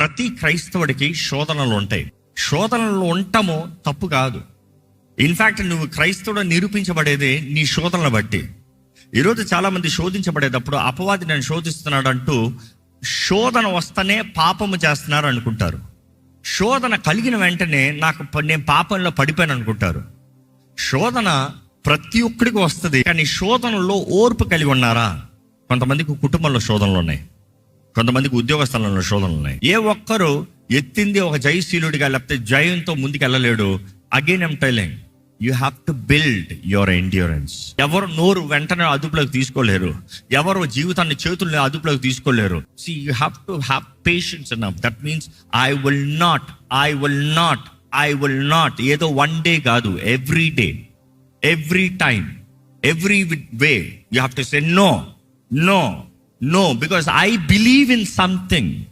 ప్రతి క్రైస్తవుడికి శోధనలు ఉంటాయి. శోధనలు ఉండటము తప్పు కాదు. ఇన్ఫ్యాక్ట్ నువ్వు క్రైస్తవుడు నిరూపించబడేది నీ శోధనలు బట్టి. ఈరోజు చాలా మంది శోధించబడేటప్పుడు అపవాది నేను శోధిస్తున్నాడు అంటూ శోధన వస్తేనే పాపము చేస్తున్నారు అనుకుంటారు. శోధన కలిగిన వెంటనే నాకు నేను పాపంలో పడిపోయాను అనుకుంటారు. శోధన ప్రతి ఒక్కడికి వస్తుంది కానీ శోధనలో ఓర్పు కలిగి ఉన్నారా? కొంతమందికి కుటుంబంలో శోధనలు ఉన్నాయి. కొంతమందికి ఉద్యోగ శోధనలు ఉన్నాయి. ఏ ఒక్కరు ఎత్తింది ఒక జయశీలుడిగా లేకపోతే జయంతో ముందుకు వెళ్ళలేడు again I'm telling you have to build your endurance ఎవరు నోరు వెంటనే అదుపులోకి తీసుకోలేరు. ఎవరు జీవితాన్ని చేతుల్ని అదుపులోకి తీసుకోలేరు. See you have to have patience అన్న that means I will not I will not I will not ఏదో వన్ డే కాదు every day every time every way you have to say no no No, because I believe in something.